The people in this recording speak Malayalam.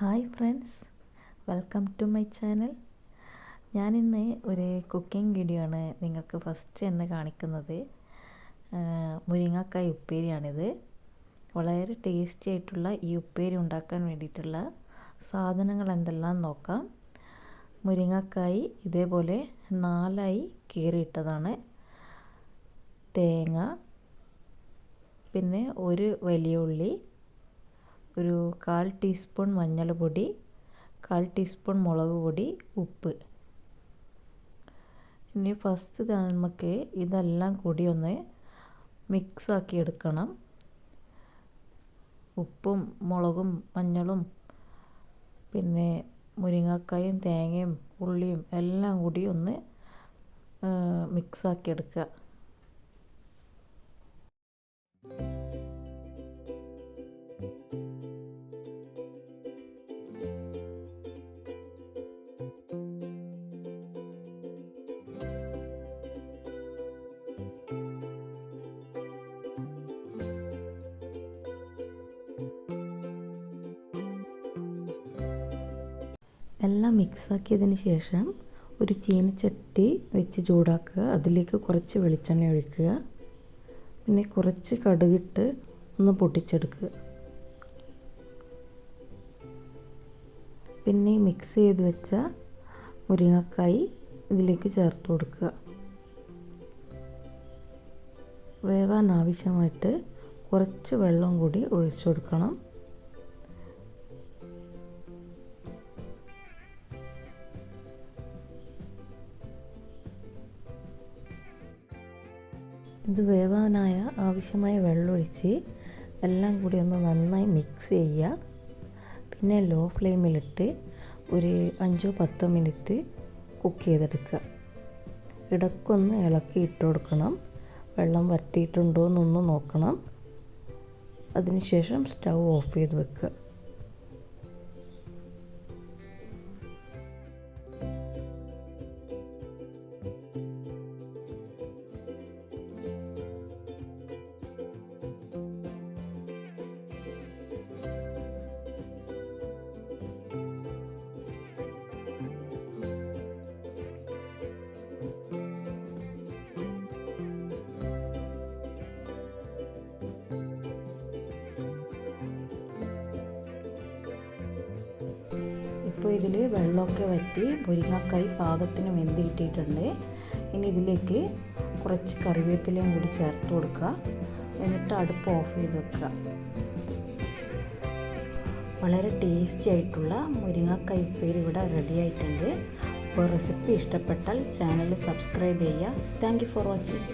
Hi friends welcome to my channel. ഞാനിന്ന് ഒരു കുക്കിംഗ് വീഡിയോ ആണ് നിങ്ങൾക്ക് ഫസ്റ്റ് തന്നെ കാണിക്കുന്നത്. മുരിങ്ങക്കായ് ഉപ്പേരിയാണിത്. വളരെ ടേസ്റ്റി ആയിട്ടുള്ള ഈ ഉപ്പേരി ഉണ്ടാക്കാൻ വേണ്ടിയിട്ടുള്ള സാധനങ്ങൾ എന്തെല്ലാം നോക്കാം. മുരിങ്ങക്കായ് ഇതേപോലെ നാലായി കീറിയിട്ടതാണ്. തേങ്ങ പിന്നെ ഒരു വലിയ ഉള്ളി ഒരു കാൽ ടീസ്പൂൺ മഞ്ഞൾപ്പൊടി കാൽ ടീസ്പൂൺ മുളക് പൊടി ഉപ്പ്. ഇനി ഫസ്റ്റ് നമുക്ക് ഇതെല്ലാം കൂടി ഒന്ന് മിക്സാക്കി എടുക്കണം. ഉപ്പും മുളകും മഞ്ഞളും പിന്നെ മുരിങ്ങക്കായും തേങ്ങയും ഉള്ളിയും എല്ലാം കൂടി ഒന്ന് മിക്സാക്കി എടുക്കുക. എല്ലാം മിക്സാക്കിയതിന് ശേഷം ഒരു ചീനച്ചട്ടി വെച്ച് ചൂടാക്കുക. അതിലേക്ക് കുറച്ച് വെളിച്ചെണ്ണ ഒഴിക്കുക. പിന്നെ കുറച്ച് കടുകിട്ട് ഒന്ന് പൊട്ടിച്ചെടുക്കുക. പിന്നെ മിക്സ് ചെയ്ത് വെച്ച മുരിങ്ങക്കായി ഇതിലേക്ക് ചേർത്ത് കൊടുക്കുക. വേവാൻ ആവശ്യമായിട്ട് കുറച്ച് വെള്ളം കൂടി ഒഴിച്ചു കൊടുക്കണം. ഇത് വേവാനായ ആവശ്യമായ വെള്ളമൊഴിച്ച് എല്ലാം കൂടി ഒന്ന് നന്നായി മിക്സ് ചെയ്യുക. പിന്നെ ലോ ഫ്ലെയിമിലിട്ട് ഒരു അഞ്ചോ പത്തോ മിനിറ്റ് കുക്ക് ചെയ്തെടുക്കുക. ഇടക്കൊന്ന് ഇളക്കി ഇട്ട് കൊടുക്കണം. വെള്ളം വറ്റിയിട്ടുണ്ടോ എന്നൊന്ന് നോക്കണം അതിനുശേഷം സ്റ്റൗ ഓഫ് ചെയ്ത് വെക്കുക. ഇപ്പോൾ ഇതിൽ വെള്ളമൊക്കെ വറ്റി മുരിങ്ങക്കായി പാകത്തിന് വെന്തി കിട്ടിയിട്ടുണ്ട്. ഇനി ഇതിലേക്ക് കുറച്ച് കറിവേപ്പിലയും കൂടി ചേർത്ത് കൊടുക്കുക. എന്നിട്ട് അടുപ്പ് ഓഫ് ചെയ്ത് വെക്കുക. വളരെ ടേസ്റ്റി ആയിട്ടുള്ള മുരിങ്ങക്കായ് ഉപ്പേരി ഇവിടെ റെഡി ആയിട്ടുണ്ട്. അപ്പോൾ റെസിപ്പി ഇഷ്ടപ്പെട്ടാൽ ചാനൽ സബ്സ്ക്രൈബ് ചെയ്യുക. Thank for watching